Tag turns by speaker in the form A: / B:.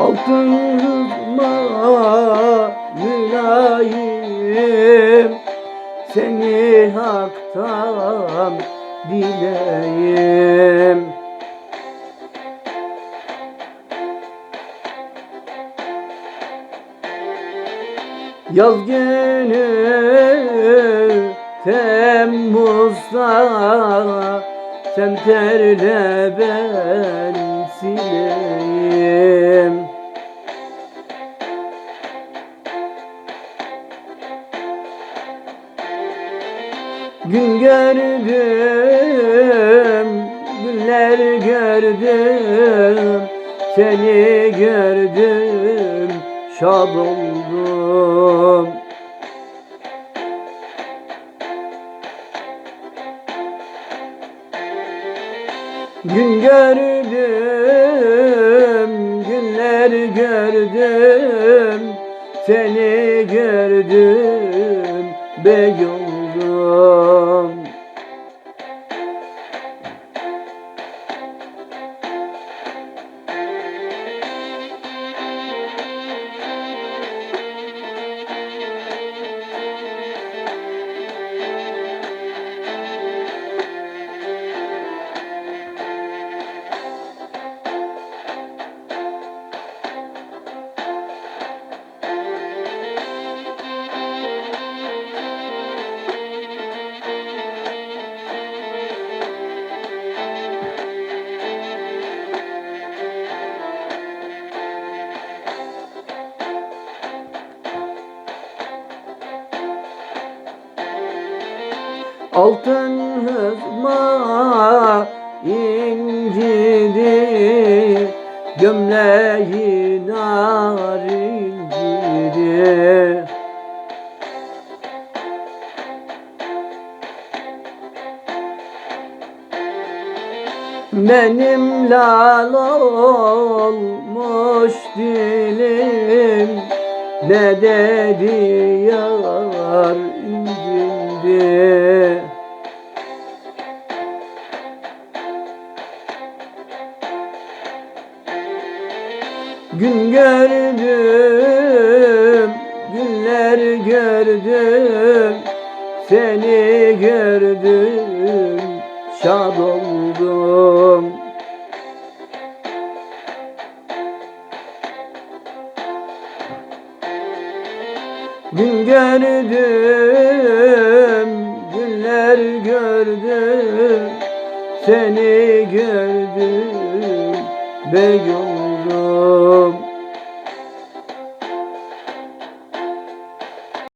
A: Altın hızma mülayim Seni haktan dileyim. Yaz günü Temmuz'da Sen terle ben Gün gördüm, günler gördüm Seni gördüm, şad oldum. Gün gördüm, günler gördüm Seni gördüm, bey oldum Altın hızma incidi Gömleği nar incidi Benim lal olmuş dilim Ne dedi yar incindi Gün gördüm, günler gördüm Seni gördüm, şad oldum. Gün gördüm, günler gördüm Seni gördüm, bey oldum